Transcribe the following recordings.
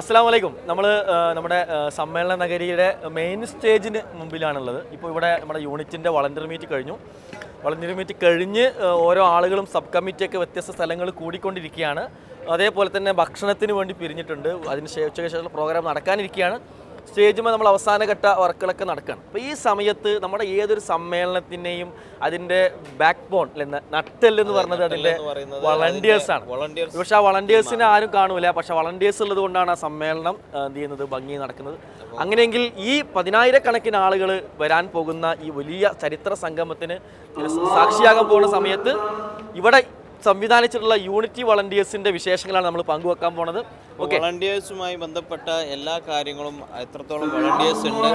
അസ്സാം വലൈക്കും നമ്മൾ നമ്മുടെ സമ്മേളന നഗരിയുടെ മെയിൻ സ്റ്റേജിന് മുമ്പിലാണുള്ളത്. ഇപ്പോൾ ഇവിടെ നമ്മുടെ യൂണിറ്റിന്റെ വളണ്ടിയർ മീറ്റ് കഴിഞ്ഞു. വളണ്ടിയർ മീറ്റ് കഴിഞ്ഞ് ഓരോ ആളുകളും സബ് കമ്മിറ്റിയൊക്കെ വ്യത്യസ്ത സ്ഥലങ്ങൾ കൂടിക്കൊണ്ടിരിക്കുകയാണ്. അതേപോലെ തന്നെ ഭക്ഷണത്തിന് വേണ്ടി പിരിഞ്ഞിട്ടുണ്ട്. അതിന് ശേഷം ഉച്ചയ്ക്ക് ശേഷമുള്ള പ്രോഗ്രാം നടക്കാനിരിക്കുകയാണ്. സ്റ്റേജുമ്പോൾ നമ്മൾ അവസാനഘട്ട വർക്കുകളൊക്കെ നടക്കുകയാണ് അപ്പോൾ ഈ സമയത്ത് നമ്മുടെ ഏതൊരു സമ്മേളനത്തിന്റെയും അതിന്റെ ബാക്ക് ബോൺ നട്ടെല്ല് എന്ന് പറഞ്ഞത് അതിന്റെ വളണ്ടിയേഴ്സാണ് വളണ്ടിയേഴ്സ് പക്ഷെ ആ വളണ്ടിയേഴ്സിനെ ആരും കാണൂല. പക്ഷെ വളണ്ടിയേഴ്സ് ഉള്ളത് കൊണ്ടാണ് ആ സമ്മേളനം എന്ത് ചെയ്യുന്നത്? ഭംഗി നടക്കുന്നത്. അങ്ങനെയെങ്കിൽ ഈ പതിനായിരക്കണക്കിന് ആളുകൾ വരാൻ പോകുന്ന ഈ വലിയ ചരിത്ര സംഗമത്തിന് സാക്ഷിയാകാൻ പോകുന്ന സമയത്ത് ഇവിടെ സംവിധാനിച്ചിട്ടുള്ള യൂണിറ്റി വളണ്ടിയേഴ്സിന്റെ വിശേഷങ്ങളാണ് നമ്മൾ പങ്കുവെക്കാൻ പോണത്. ഓക്കെ വളണ്ടിയേഴ്സുമായി ബന്ധപ്പെട്ട എല്ലാ കാര്യങ്ങളും എത്രത്തോളം വളണ്ടിയേഴ്സ് ഉണ്ട്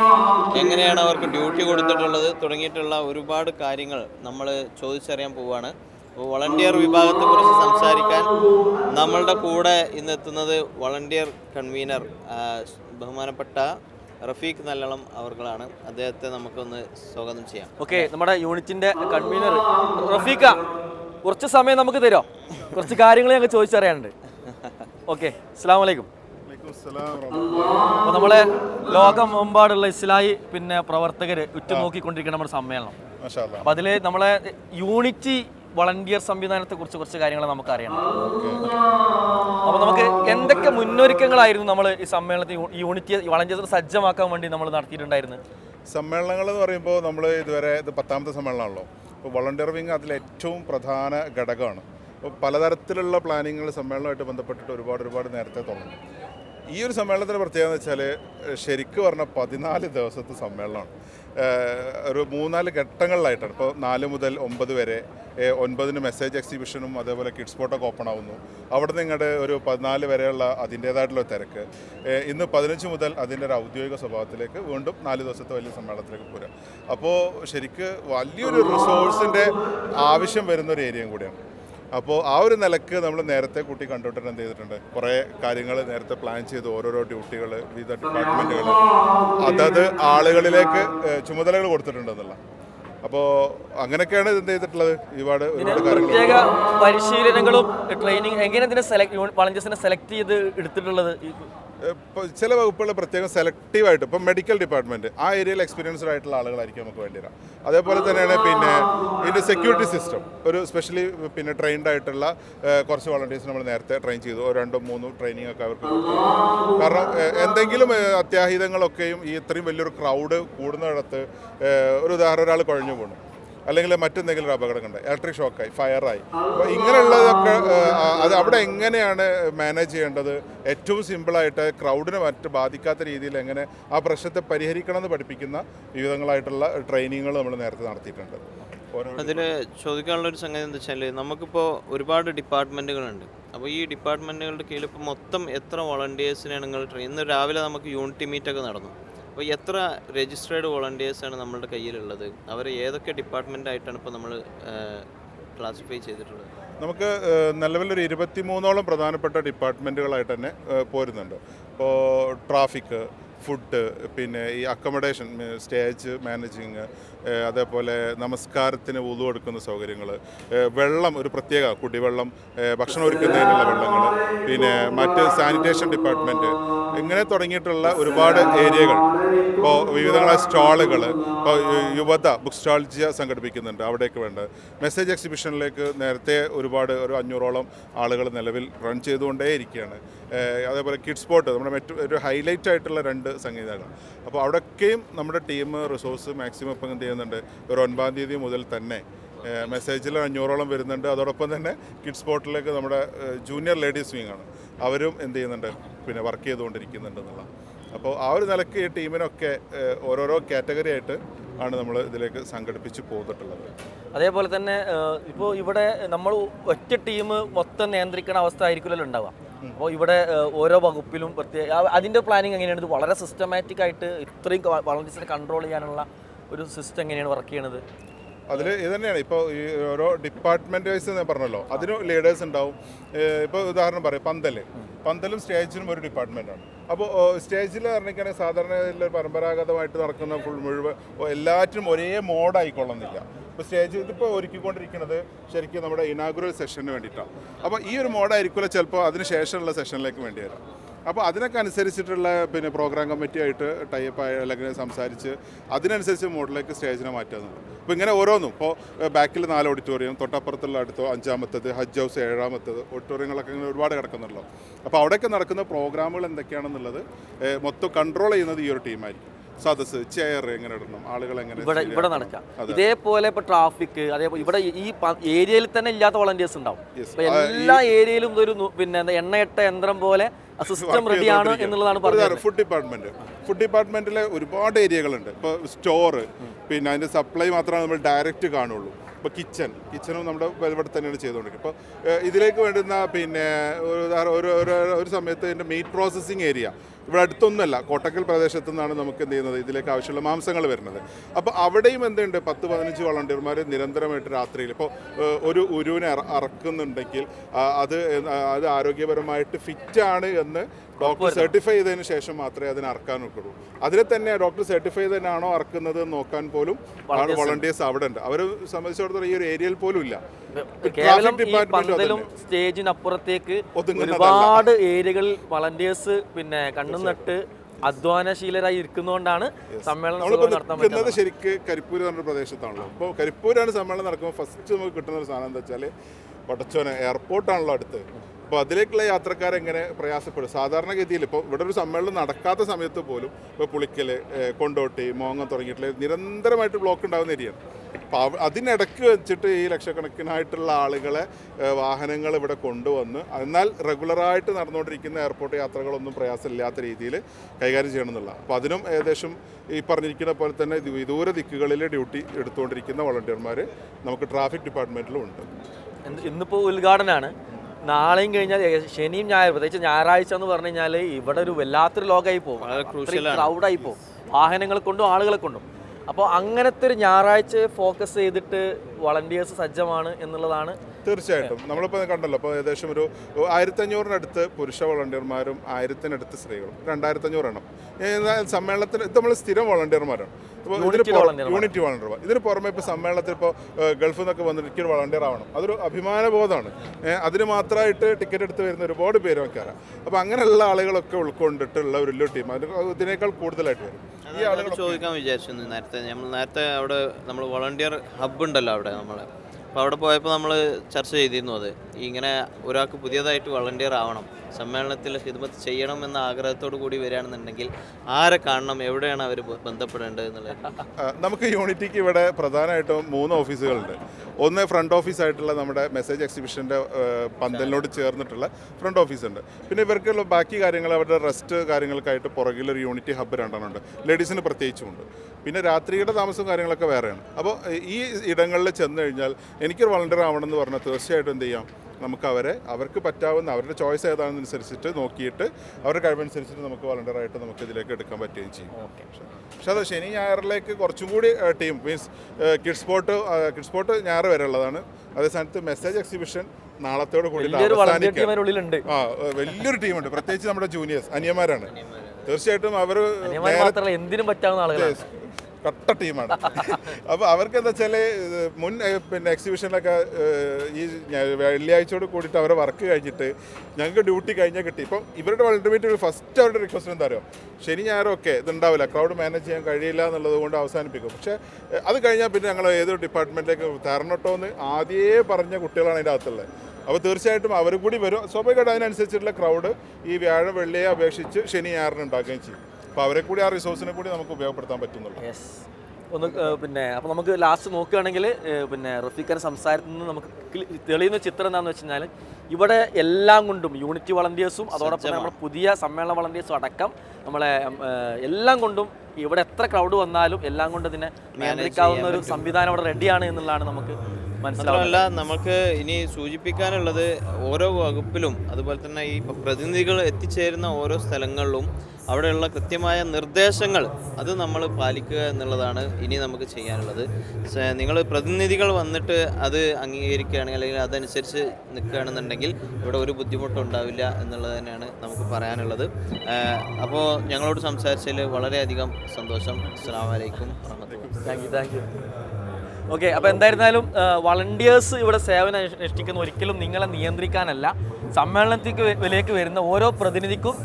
എങ്ങനെയാണ് അവർക്ക് ഡ്യൂട്ടി കൊടുത്തിട്ടുള്ളത് തുടങ്ങിയിട്ടുള്ള ഒരുപാട് കാര്യങ്ങൾ നമ്മൾ ചോദിച്ചറിയാൻ പോവുകയാണ് അപ്പോൾ വളണ്ടിയർ വിഭാഗത്തെക്കുറിച്ച് സംസാരിക്കാൻ നമ്മളുടെ കൂടെ ഇന്ന് എത്തുന്നത് വളണ്ടിയർ കൺവീനർ ബഹുമാനപ്പെട്ട റഫീഖ് നല്ലളം അവർകളാണ്. അദ്ദേഹത്തെ നമുക്കൊന്ന് സ്വാഗതം ചെയ്യാം. ഓക്കെ നമ്മുടെ യൂണിറ്റിന്റെ കൺവീനർ റഫീഖ. കുറച്ച് സമയം നമുക്ക് തരോ കുറച്ച് കാര്യങ്ങൾ ഞങ്ങൾ ചോദിച്ചറിയാനുണ്ട്. ഓക്കെ അസ്സാം വലൈക്കും അപ്പോൾ നമ്മളെ ലോകമെമ്പാടുള്ള ഇസ്ലായി പിന്നെ പ്രവർത്തകർ ഉറ്റുനോക്കിക്കൊണ്ടിരിക്കുന്ന നമ്മുടെ സമ്മേളനം. അപ്പോൾ അതിൽ നമ്മളെ യൂണിറ്റി വളണ്ടിയർ സംവിധാനത്തെ കുറിച്ച് കുറച്ച് കാര്യങ്ങൾ നമുക്ക് അറിയണം അപ്പൊ നമുക്ക് എന്തൊക്കെ മുന്നൊരുക്കങ്ങളായിരുന്നു നമ്മൾ ഈ സമ്മേളനത്തിൽ യൂണിറ്റി വളണ്ടിയർ സജ്ജമാക്കാൻ വേണ്ടി നമ്മൾ നടത്തിയിട്ടുണ്ടായിരുന്നത്? സമ്മേളനങ്ങൾ എന്ന് പറയുമ്പോൾ നമ്മൾ ഇതുവരെ ഇത് പത്താമത്തെ സമ്മേളനമാണല്ലോ. അപ്പോൾ വളണ്ടിയർ വിങ് അതിൽ ഏറ്റവും പ്രധാന ഘടകമാണ്. അപ്പോൾ പലതരത്തിലുള്ള പ്ലാനിങ്ങൾ സമ്മേളനമായിട്ട് ബന്ധപ്പെട്ടിട്ട് ഒരുപാട് ഒരുപാട് നേരത്തെ തുടങ്ങി. ഈ ഒരു സമ്മേളനത്തിന്റെ പ്രത്യേകത എന്ന് വെച്ചാൽ ശരിക്കും പറഞ്ഞാൽ പതിനാല് ദിവസത്തെ സമ്മേളനമാണ്. ഒരു മൂന്നാൽ ഘട്ടങ്ങളിലായിട്ടാണ്. ഇപ്പോൾ നാല് മുതൽ ഒമ്പത് വരെ ഒൻപതിന് മെസ്സേജ് എക്സിബിഷനും അതേപോലെ കിഡ്സ് ഫോട്ടോ ഓപ്പൺ ആവുന്നു. അവിടെ നിന്ന് ഇങ്ങോട്ട് ഒരു പതിനാല് വരെയുള്ള അതിന്റേതായിട്ടുള്ള തിരക്ക്. ഇന്ന് പതിനഞ്ച് മുതൽ അതിന്റെ ഒരു ഔദ്യോഗിക സ്വഭാവത്തിലേക്ക് വീണ്ടും നാല് ദിവസത്തെ വലിയ സമ്മേളനത്തിലേക്ക് പോരാ. അപ്പോൾ ശരിക്ക് വലിയൊരു റിസോഴ്സിന്റെ ആവശ്യം വരുന്ന ഒരു ഏരിയയും കൂടിയാണ്. അപ്പോൾ ആ ഒരു നിലയ്ക്ക് നമ്മൾ നേരത്തെ കൂട്ടി കണ്ടുകൊണ്ടിട്ട് എന്ത് ചെയ്തിട്ടുണ്ട്? കുറേ കാര്യങ്ങൾ നേരത്തെ പ്ലാൻ ചെയ്ത്. ഓരോരോ ഡ്യൂട്ടികൾ വിവിധ ഡിപ്പാർട്ട്മെന്റുകൾ അതത് ആളുകളിലേക്ക് ചുമതലകൾ കൊടുത്തിട്ടുണ്ടെന്നുള്ള. അപ്പോൾ അങ്ങനെയൊക്കെയാണ് ഇത് എന്ത് ചെയ്തിട്ടുള്ളത്? ഒരുപാട് ഒരുപാട് കാര്യങ്ങൾ പ്രത്യേക പരിശീലനങ്ങളും ട്രെയിനിങ് എങ്ങനെ ഇതിനെ സെലക്ട് സെലക്ട് ചെയ്ത് എടുത്തിട്ടുള്ളത്? ചില വകുപ്പുകൾ പ്രത്യേകം സെലക്റ്റീവായിട്ട് ഇപ്പം മെഡിക്കൽ ഡിപ്പാർട്ട്മെന്റ് ആ ഏരിയയിൽ എക്സ്പീരിയൻസ്ഡ് ആയിട്ടുള്ള ആളുകളായിരിക്കും നമുക്ക് വേണ്ടി വരാം. അതേപോലെ തന്നെയാണ് പിന്നെ ഇതിന്റെ സെക്യൂരിറ്റി സിസ്റ്റം ഒരു സ്പെഷ്യലി പിന്നെ ട്രെയിൻഡ് ആയിട്ടുള്ള കുറച്ച് വളണ്ടിയേഴ്സ് നമ്മൾ നേരത്തെ ട്രെയിൻ ചെയ്തു. രണ്ടോ മൂന്നോ ട്രെയിനിങ് ഒക്കെ അവർക്ക് കാരണം എന്തെങ്കിലും അത്യാഹിതങ്ങളൊക്കെയും ഈ ഇത്രയും വലിയൊരു ക്രൗഡ് കൂടുന്നിടത്ത് ഒരു ഉദാഹരണം ഒരാൾ കുഴഞ്ഞു പോകണം അല്ലെങ്കിൽ മറ്റെന്തെങ്കിലും ഒരു അപകടം കണ്ട് ഇലക്ട്രിക് ഷോക്കായി ഫയറായി അപ്പോൾ ഇങ്ങനെയുള്ളതൊക്കെ അത് അവിടെ എങ്ങനെയാണ് മാനേജ് ചെയ്യേണ്ടത്? ഏറ്റവും സിമ്പിളായിട്ട് ക്രൗഡിനെ മറ്റ് ബാധിക്കാത്ത രീതിയിൽ എങ്ങനെ ആ പ്രശ്നത്തെ പരിഹരിക്കണം എന്ന് പഠിപ്പിക്കുന്ന വിവിധങ്ങളായിട്ടുള്ള ട്രെയിനിങ്ങുകൾ നമ്മൾ നേരത്തെ നടത്തിയിട്ടുണ്ട്. അതിൽ ചോദിക്കാനുള്ള ഒരു സംഗതി എന്താ വെച്ചാൽ നമുക്കിപ്പോൾ ഒരുപാട് ഡിപ്പാർട്ട്മെന്റുകളുണ്ട് അപ്പോൾ ഈ ഡിപ്പാർട്ട്മെന്റുകളുടെ കീഴിൽ ഇപ്പോൾ മൊത്തം എത്ര വോളണ്ടിയേഴ്സിനെ നിങ്ങൾ ട്രെയിൻ ഇന്ന് രാവിലെ നമുക്ക് യൂണിറ്റി മീറ്റ് ഒക്കെ നടന്നു. അപ്പോൾ എത്ര രജിസ്റ്റേർഡ് വോളണ്ടിയേഴ്സ് ആണ് നമ്മളുടെ കയ്യിലുള്ളത്? അവർ ഏതൊക്കെ ഡിപ്പാർട്ട്മെന്റ് ആയിട്ടാണ് ഇപ്പോൾ നമ്മൾ ക്ലാസിഫൈ ചെയ്തിട്ടുള്ളത്? നമുക്ക് നിലവിലൊരു ഇരുപത്തി മൂന്നോളം പ്രധാനപ്പെട്ട ഡിപ്പാർട്ട്മെന്റുകളായിട്ട് തന്നെ പോരുന്നുണ്ട്. ഇപ്പോൾ ട്രാഫിക് ഫുഡ് പിന്നെ ഈ അക്കോമഡേഷൻ സ്റ്റേജ് മാനേജിങ് അതേപോലെ നമസ്കാരത്തിന് ഉതു കൊടുക്കുന്ന സൗകര്യങ്ങൾ വെള്ളം ഒരു പ്രത്യേക കുടിവെള്ളം ഭക്ഷണം ഒരുക്കുന്നതിനുള്ള വെള്ളങ്ങൾ പിന്നെ മറ്റ് സാനിറ്റേഷൻ ഡിപ്പാർട്ട്മെന്റ് ഇങ്ങനെ തുടങ്ങിയിട്ടുള്ള ഒരുപാട് ഏരിയകൾ. ഇപ്പോൾ വിവിധങ്ങളായ സ്റ്റാളുകൾ ഇപ്പോൾ യുവത ബുക്ക് സ്റ്റാൾജിയ സംഘടിപ്പിക്കുന്നുണ്ട് അവിടേക്ക് വേണ്ട മെസ്സേജ് എക്സിബിഷനിലേക്ക് നേരത്തെ ഒരുപാട് ഒരു അഞ്ഞൂറോളം ആളുകൾ നിലവിൽ റൺ ചെയ്തുകൊണ്ടേ ഇരിക്കുകയാണ്. അതേപോലെ കിഡ്സ് സ്പോട്ട് നമ്മുടെ മറ്റു ഒരു ഹൈലൈറ്റ് ആയിട്ടുള്ള രണ്ട് സംഗീതങ്ങൾ. അപ്പോൾ അവിടെയൊക്കെയും നമ്മുടെ ടീം റിസോഴ്സ് മാക്സിമം ഇപ്പം എന്ത് ചെയ്യുന്നുണ്ട്? ഒരു ഒൻപതാം തീയതി മുതൽ തന്നെ മെസ്സേജിൽ അഞ്ഞൂറോളം വരുന്നുണ്ട്. അതോടൊപ്പം തന്നെ കിഡ്സ് സ്പോട്ടിലേക്ക് നമ്മുടെ ജൂനിയർ ലേഡീസ് വിങ് ആണ് അവരും എന്ത് ചെയ്യുന്നുണ്ട്? പിന്നെ വർക്ക് ചെയ്തുകൊണ്ടിരിക്കുന്നുണ്ട് എന്നുള്ള. അപ്പോൾ ആ ഒരു നിലയ്ക്ക് ഈ ടീമിനൊക്കെ ഓരോരോ കാറ്റഗറി ആയിട്ട് ആണ് നമ്മൾ ഇതിലേക്ക് സംഘടിപ്പിച്ച് പോന്നിട്ടുള്ളത്. അതേപോലെ തന്നെ ഇപ്പോൾ ഇവിടെ നമ്മൾ ഒറ്റ ടീം മൊത്തം നിയന്ത്രിക്കുന്ന അവസ്ഥ ആയിരിക്കുമല്ലോ ഉണ്ടാവുക. അപ്പോൾ ഇവിടെ ഓരോ വകുപ്പിലും പ്രത്യേക അതിന്റെ പ്ലാനിങ് എങ്ങനെയാണ്? ഇത് വളരെ സിസ്റ്റമാറ്റിക് ആയിട്ട് ഇത്രയും വളണ്ടിയേഴ്സിനെ കൺട്രോൾ ചെയ്യാനുള്ള ഒരു സിസ്റ്റം എങ്ങനെയാണ് വർക്ക് ചെയ്യണത്? അതിൽ ഇത് തന്നെയാണ്. ഇപ്പോൾ ഈ ഓരോ ഡിപ്പാർട്ട്മെന്റ് വൈസ് ഞാൻ പറഞ്ഞല്ലോ അതിന് ലീഡേഴ്സ് ഉണ്ടാവും. ഇപ്പോൾ ഉദാഹരണം പറയും പന്തൽ. പന്തലും സ്റ്റേജിനും ഒരു ഡിപ്പാർട്ട്മെന്റാണ് അപ്പോൾ സ്റ്റേജിൽ പറഞ്ഞിരിക്കുകയാണെങ്കിൽ സാധാരണ പരമ്പരാഗതമായിട്ട് നടക്കുന്ന ഫുൾ മുഴുവൻ എല്ലാറ്റിനും ഒരേ മോഡായിക്കൊള്ളുന്നില്ല ഇപ്പോൾ സ്റ്റേജ് ഇതിപ്പോൾ ഒരുക്കിക്കൊണ്ടിരിക്കുന്നത് ശരിക്കും നമ്മുടെ ഇനാഗുറൽ സെഷന് വേണ്ടിയിട്ടാണ് അപ്പോൾ ഈ ഒരു മോഡായിരിക്കുമല്ലോ ചിലപ്പോൾ അതിന് ശേഷമുള്ള സെഷനിലേക്ക് വേണ്ടി വരാം. അപ്പോൾ അതിനൊക്കെ അനുസരിച്ചിട്ടുള്ള പിന്നെ പ്രോഗ്രാം കമ്മിറ്റിയായിട്ട് ടൈപ്പ് ആയി അല്ലെങ്കിൽ സംസാരിച്ച് അതിനനുസരിച്ച് മോഡലേക്ക് സ്റ്റേജിനെ മാറ്റുന്നുണ്ട് അപ്പോൾ ഇങ്ങനെ ഓരോന്നും. ഇപ്പോൾ ബാക്കിൽ നാല് ഓഡിറ്റോറിയം തൊട്ടപ്പുറത്തുള്ള അടുത്തോ അഞ്ചാമത്തത് ഹജ്ജ് ഹൗസ് ഏഴാമത്തത് ഓഡിറ്റോറിയങ്ങളൊക്കെ ഇങ്ങനെ ഒരുപാട് കിടക്കുന്നുണ്ടല്ലോ. അപ്പോൾ അവിടെയൊക്കെ നടക്കുന്ന പ്രോഗ്രാമുകൾ എന്തൊക്കെയാണെന്നുള്ളത് മൊത്തം കൺട്രോൾ ചെയ്യുന്നത് ഈ ഒരു ടീമായിരിക്കും സദസ് ചെയർ എങ്ങനെ ഇടണം ആളുകൾ എങ്ങനെ ഇവിടെ ഇവിടെ നടക്കാം. ഇതേപോലെ ഇപ്പൊ ട്രാഫിക് അതേപോലെ ഇവിടെ ഈ ഏരിയയിൽ തന്നെ ഇല്ലാത്ത വോളണ്ടിയേഴ്സ് ഉണ്ടാവും. എല്ലാ ഏരിയയിലും ഒരു പിന്നെ എണ്ണയിട്ട യന്ത്രം പോലെ സിസ്റ്റം റെഡിയാണ് എന്നുള്ളതാണ് പറഞ്ഞത്. ഫുഡ് ഡിപ്പാർട്ട്മെന്റ് ഫുഡ് ഡിപ്പാർട്ട്മെന്റിലെ ഒരുപാട് ഏരിയകളുണ്ട് ഇപ്പോൾ സ്റ്റോർ പിന്നെ അതിന്റെ സപ്ലൈ മാത്രമേ നമ്മൾ ഡയറക്റ്റ് കാണുള്ളൂ. ഇപ്പോൾ കിച്ചൺ കിച്ചണും നമ്മുടെ ഇവിടെ തന്നെയാണ് ചെയ്തുകൊണ്ടിരിക്കുന്നത്. ഇപ്പോൾ ഇതിലേക്ക് വേണ്ടുന്ന പിന്നെ ഒരു ഒരു ഒരു- സമയത്ത് ഇതിന്റെ മീറ്റ് പ്രോസസ്സിങ് ഏരിയ ഇവിടെ അടുത്തൊന്നുമല്ല കോട്ടക്കൽ പ്രദേശത്തു നിന്നാണ് നമുക്ക് എന്ത് ചെയ്യുന്നത്? ഇതിലേക്ക് ആവശ്യമുള്ള മാംസങ്ങൾ വരുന്നത്. അപ്പോൾ അവിടെയും എന്തുണ്ട്? പത്ത് പതിനഞ്ച് വളണ്ടിയർമാർ നിരന്തരമായിട്ട് രാത്രിയിൽ ഇപ്പോൾ ഒരു ഉരുവിനെ അറ- അറക്കുന്നുണ്ടെങ്കിൽ അത് അത് ആരോഗ്യപരമായിട്ട് ഫിറ്റാണ് എന്ന് ഡോക്ടർ സർട്ടിഫൈ ചെയ്തതിന് ശേഷം മാത്രമേ അതിന് അറക്കാൻ ഒക്കുള്ളൂ. അതിനെ തന്നെ ഡോക്ടർ സർട്ടിഫൈ ചെയ്തതിനാണോ അറക്കുന്നത് നോക്കാൻ പോലും വളണ്ടിയേഴ്സ് അവിടെ ഉണ്ട്. അവരെ ഈ ഒരു ഏരിയയിൽ പോലും ഇല്ല. കേവലം ഈ പന്തലും സ്റ്റേജിനപ്പുറത്തേക്ക്. ഒരുപാട് ഏരിയകളിൽ വളണ്ടിയേഴ്സ് പിന്നെ കണ്ണും നട്ട് അധ്വാനശീലരായി ഇരിക്കുന്നതുകൊണ്ടാണ് സമ്മേളനം നടത്താൻ പറ്റുന്നത്. ശരിക്ക് കരിപ്പൂർ എന്ന പ്രദേശത്താണല്ലോ. അപ്പോൾ കരിപ്പൂരാണ് സമ്മേളനം നടക്കുമ്പോൾ ഫസ്റ്റ് നമുക്ക് കിട്ടുന്ന ഒരു സാധനം എന്താ വെച്ചാൽ വടച്ചോന എയർപോർട്ടാണല്ലോ അടുത്ത്. അപ്പോൾ അതിലേക്കുള്ള യാത്രക്കാരെങ്ങനെ പ്രയാസപ്പെടും? സാധാരണഗതിയിൽ ഇപ്പോൾ ഇവിടെ ഒരു സമ്മേളനം നടക്കാത്ത സമയത്ത് പോലും ഇപ്പോൾ പുളിക്കൽ കൊണ്ടോട്ടി മോങ്ങം തുടങ്ങിയിട്ടുള്ള നിരന്തരമായിട്ട് ബ്ലോക്ക് ഉണ്ടാകുന്ന ഏരിയയാണ്. അപ്പോൾ അതിനിടയ്ക്ക് വെച്ചിട്ട് ഈ ലക്ഷക്കണക്കിനായിട്ടുള്ള ആളുകളെ വാഹനങ്ങൾ ഇവിടെ കൊണ്ടുവന്ന് എന്നാൽ റെഗുലറായിട്ട് നടന്നുകൊണ്ടിരിക്കുന്ന എയർപോർട്ട് യാത്രകളൊന്നും പ്രയാസമില്ലാത്ത രീതിയിൽ കൈകാര്യം ചെയ്യണം എന്നുള്ള അപ്പോൾ അതിനും ഏകദേശം ഈ പറഞ്ഞിരിക്കുന്ന പോലെ തന്നെ വിദൂര ദിക്കുകളിൽ ഡ്യൂട്ടി എടുത്തുകൊണ്ടിരിക്കുന്ന വളണ്ടിയർമാർ നമുക്ക് ട്രാഫിക് ഡിപ്പാർട്ട്മെന്റിലും ഉണ്ട്. ഇന്നിപ്പോൾ ഇന്നിപ്പോ ഉദ്ഘാടനമാണ് നാളെയും കഴിഞ്ഞാൽ ശനിയും ഞായർ പ്രത്യേകിച്ച് ഞായറാഴ്ച എന്ന് പറഞ്ഞു കഴിഞ്ഞാൽ ഇവിടെ ഒരു വല്ലാത്തൊരു ലോകമായി പോകും. ക്രൗഡായി പോകും. വാഹനങ്ങളെ കൊണ്ടും ആളുകളെ കൊണ്ടും. അപ്പോൾ അങ്ങനത്തെ ഒരു ഞായറാഴ്ച ഫോക്കസ് ചെയ്തിട്ട് വളണ്ടിയേഴ്സ് സജ്ജമാണ് എന്നുള്ളതാണ്. തീർച്ചയായിട്ടും. നമ്മളിപ്പോൾ കണ്ടല്ലോ അപ്പോൾ ഏകദേശം ഒരു ആയിരത്തഞ്ഞൂറിനടുത്ത് പുരുഷ വളണ്ടിയർമാരും ആയിരത്തിനടുത്ത് സ്ത്രീകളും. രണ്ടായിരത്തഞ്ഞൂറ് എണ്ണം സമ്മേളനത്തിന് ഇത് നമ്മൾ സ്ഥിരം വളണ്ടിയർമാരാണ് യൂണിറ്റി വളണ്ടിയർമാർ ഇതിന് പുറമെ ഇപ്പോൾ സമ്മേളനത്തിൽ ഇപ്പോൾ ഗൾഫിൽ നിന്നൊക്കെ വന്ന് എനിക്കൊരു വളണ്ടിയർ ആവണം. അതൊരു അഭിമാനബോധമാണ്. അതിന് മാത്രമായിട്ട് ടിക്കറ്റ് എടുത്ത് വരുന്ന ഒരുപാട് പേര് വെക്കാറാണ് അപ്പോൾ അങ്ങനെയുള്ള ആളുകളൊക്കെ ഉൾക്കൊണ്ടിട്ടുള്ള ഒരു വലിയ ടീം അതിന് ഇതിനേക്കാൾ കൂടുതലായിട്ട് വരും. ഈ ആളുകൾ ചോദിക്കാൻ വിചാരിച്ചു നേരത്തെ. നമ്മൾ നേരത്തെ അവിടെ നമ്മൾ വളണ്ടിയർ ഹബ്ബ് ഉണ്ടല്ലോ അവിടെ നമ്മളെ. അപ്പോൾ അവിടെ പോയപ്പോൾ നമ്മൾ ചർച്ച ചെയ്തിരുന്നു അത്. ഇങ്ങനെ ഒരാൾക്ക് പുതിയതായിട്ട് വളണ്ടിയർ ആവണം സമ്മേളനത്തിൽ ഹിദ്മത്ത് ചെയ്യണം എന്ന ആഗ്രഹത്തോടു കൂടി വരികയാണെന്നുണ്ടെങ്കിൽ ആരെ കാണണം എവിടെയാണ് അവർ ബന്ധപ്പെടേണ്ടത് എന്നുള്ളത്? നമുക്ക് യൂണിറ്റിക്ക് ഇവിടെ പ്രധാനമായിട്ടും മൂന്ന് ഓഫീസുകളുണ്ട്. ഒന്ന് ഫ്രണ്ട് ഓഫീസായിട്ടുള്ള നമ്മുടെ മെസ്സേജ് എക്സിബിഷന്റെ പന്തലിനോട് ചേർന്നിട്ടുള്ള ഫ്രണ്ട് ഓഫീസ് ഉണ്ട്. പിന്നെ ഇവർക്കുള്ള ബാക്കി കാര്യങ്ങൾ അവരുടെ റെസ്റ്റ് കാര്യങ്ങൾക്കായിട്ട് പുറകിലൊരു യൂണിറ്റി ഹബ്ബ് രണ്ടെണ്ണം ഉണ്ട് ലേഡീസിന് പ്രത്യേകിച്ചുമുണ്ട്. പിന്നെ രാത്രിയുടെ താമസവും കാര്യങ്ങളൊക്കെ വേറെയാണ്. അപ്പോൾ ഈ ഇടങ്ങളിൽ ചെന്ന് കഴിഞ്ഞാൽ എനിക്കൊരു വളണ്ടിയർ ആവണം എന്ന് പറഞ്ഞാൽ തീർച്ചയായിട്ടും എന്ത് ചെയ്യാം? നമുക്ക് അവരെ അവർക്ക് പറ്റാവുന്ന അവരുടെ ചോയ്സ് ഏതാണെന്നനുസരിച്ചിട്ട് നോക്കിയിട്ട് അവരുടെ കഴിവനുസരിച്ചിട്ട് നമുക്ക് വളണ്ടറായിട്ട് നമുക്ക് ഇതിലേക്ക് എടുക്കാൻ പറ്റുകയും ചെയ്യും. പക്ഷേ അത് ശനി ഞായറിലേക്ക് കുറച്ചും കൂടി team means kids spot kids spot ഞായർ വരെ ഉള്ളതാണ്. അതേ സ്ഥാനത്ത് മെസ്സേജ് എക്സിബിഷൻ നാളത്തോട് കൂടി ആ വലിയൊരു ടീമുണ്ട്. പ്രത്യേകിച്ച് നമ്മുടെ ജൂനിയേഴ്സ് അനിയന്മാരാണ്. തീർച്ചയായിട്ടും അവർ എന്തിനും പറ്റാവുന്ന ആളുകളാണ്. കട്ട ടീമാണ്. അപ്പോൾ അവർക്ക് എന്താ വെച്ചാൽ മുൻ പിന്നെ എക്സിബിഷനിലൊക്കെ ഈ വെള്ളിയാഴ്ചയോട് കൂടിയിട്ട് അവരെ വർക്ക് കഴിഞ്ഞിട്ട് ഞങ്ങൾക്ക് ഡ്യൂട്ടി കഴിഞ്ഞാൽ കിട്ടി. ഇപ്പം ഇവരുടെ അൾട്ടിമേറ്റ് ഫസ്റ്റ് അവരുടെ റിക്വസ്റ്റ് എന്താ പറയുക ശനി ഞായറും ഒക്കെ ഇതുണ്ടാവില്ല. ക്രൗഡ് മാനേജ് ചെയ്യാൻ കഴിയില്ല എന്നുള്ളത് കൊണ്ട് അവസാനിപ്പിക്കും. പക്ഷേ അത് കഴിഞ്ഞാൽ പിന്നെ ഞങ്ങൾ ഏതൊരു ഡിപ്പാർട്ട്മെന്റിലേക്ക് തരണട്ടോ എന്ന് ആദ്യമേ പറഞ്ഞ കുട്ടികളാണ് അതിന്റെ അകത്തുള്ളത് അപ്പോൾ തീർച്ചയായിട്ടും അവർ കൂടി വരും. സ്വാഭാവികമായിട്ട് അതിനനുസരിച്ചിട്ടുള്ള ക്രൗഡ് ഈ വ്യാഴം വെള്ളിയെ അപേക്ഷിച്ച് ശനി ഞായറിന് ഉണ്ടാക്കുകയും ചെയ്യും. അപ്പോൾ അവരെ കൂടി ആ റിസോഴ്സിനെ കൂടി നമുക്ക് ഉപയോഗപ്പെടുത്താൻ പറ്റുന്നുള്ളൂ. യെസ് ഒന്ന് പിന്നെ അപ്പോൾ നമുക്ക് ലാസ്റ്റ് നോക്കുകയാണെങ്കിൽ പിന്നെ റഫീഖിന്റെ സംസാരത്തിൽ നിന്ന് നമുക്ക് തെളിയുന്ന ചിത്രം എന്താണെന്ന് വെച്ച് കഴിഞ്ഞാൽ ഇവിടെ എല്ലാം കൊണ്ടും യൂണിറ്റി വളണ്ടിയേഴ്സും അതോടൊപ്പം നമ്മൾ നമ്മുടെ പുതിയ സമ്മേളന വളണ്ടിയേഴ്സും അടക്കം നമ്മളെ എല്ലാം കൊണ്ടും ഇവിടെ എത്ര ക്രൗഡ് വന്നാലും എല്ലാം കൊണ്ടും ഇതിനെ നിയന്ത്രിക്കാവുന്ന ഒരു സംവിധാനം ഇവിടെ റെഡിയാണ് എന്നുള്ളതാണ് നമുക്ക് മാത്രമല്ല നമുക്ക് ഇനി സൂചിപ്പിക്കാനുള്ളത് ഓരോ വകുപ്പിലും അതുപോലെ തന്നെ ഈ പ്രതിനിധികൾ എത്തിച്ചേരുന്ന ഓരോ സ്ഥലങ്ങളിലും അവിടെയുള്ള കൃത്യമായ നിർദ്ദേശങ്ങൾ അത് നമ്മൾ പാലിക്കുക എന്നുള്ളതാണ് ഇനി നമുക്ക് ചെയ്യാനുള്ളത്. നിങ്ങൾ പ്രതിനിധികൾ വന്നിട്ട് അത് അംഗീകരിക്കുകയാണെങ്കിൽ അല്ലെങ്കിൽ അതനുസരിച്ച് നിൽക്കുകയാണെന്നുണ്ടെങ്കിൽ ഇവിടെ ഒരു ബുദ്ധിമുട്ടും ഉണ്ടാവില്ല എന്നുള്ളത് തന്നെയാണ് നമുക്ക് പറയാനുള്ളത്. അപ്പോൾ ഞങ്ങളോട് സംസാരിച്ചതിൽ വളരെയധികം സന്തോഷം. അസ്സാം വലൈക്കും thank you thank you okay അപ്പോൾ എന്തായിരുന്നാലും വളണ്ടിയേഴ്സ് ഇവിടെ സേവനം അനുഷ്- അനുഷ്ഠിക്കുന്ന ഒരിക്കലും നിങ്ങളെ നിയന്ത്രിക്കാനല്ല. സമ്മേളനത്തിലേക്ക് വരുന്ന ഓരോ പ്രതിനിധിക്കും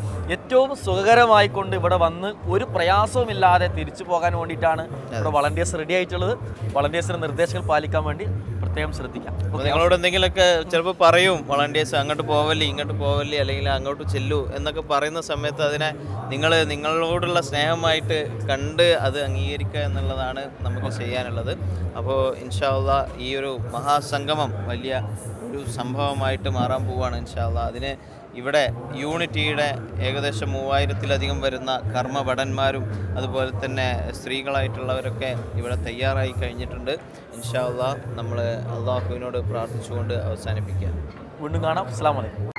ഏറ്റവും സുഖകരമായിക്കൊണ്ട് ഇവിടെ വന്ന് ഒരു പ്രയാസവുമില്ലാതെ തിരിച്ചു പോകാൻ വേണ്ടിയിട്ടാണ് ഇവിടെ വളണ്ടിയേഴ്സ് റെഡി ആയിട്ടുള്ളത്. വളണ്ടിയേഴ്സിന്റെ നിർദ്ദേശങ്ങൾ പാലിക്കാൻ വേണ്ടി പ്രത്യേകം ശ്രദ്ധിക്കാം. നിങ്ങളോട് എന്തെങ്കിലുമൊക്കെ ചിലപ്പോൾ പറയും വളണ്ടിയേഴ്സ് അങ്ങോട്ട് പോവല്ലേ ഇങ്ങോട്ട് പോവല്ലേ അല്ലെങ്കിൽ അങ്ങോട്ട് ചെല്ലൂ എന്നൊക്കെ പറയുന്ന സമയത്ത് അതിനെ നിങ്ങൾ നിങ്ങളോടുള്ള സ്നേഹമായിട്ട് കണ്ട് അത് അംഗീകരിക്കുക എന്നുള്ളതാണ് നമുക്ക് ചെയ്യാനുള്ളത്. അപ്പോൾ ഇൻഷാല്ല ഈ ഒരു മഹാസംഗമം വലിയ ഒരു സംഭവമായിട്ട് മാറാൻ പോവുകയാണ് ഇൻഷാല്ല അതിന് ഇവിടെ യൂണിറ്റിയുടെ ഏകദേശം മൂവായിരത്തിലധികം വരുന്ന കർമ്മഭടന്മാരും അതുപോലെ തന്നെ സ്ത്രീകളായിട്ടുള്ളവരൊക്കെ ഇവിടെ തയ്യാറായി കഴിഞ്ഞിട്ടുണ്ട്. ഇൻഷാല്ല നമ്മൾ അള്ളാഹുവിനോട് പ്രാർത്ഥിച്ചുകൊണ്ട് അവസാനിപ്പിക്കുക വീണ്ടും കാണാം. അസ്സാം വലൈക്കും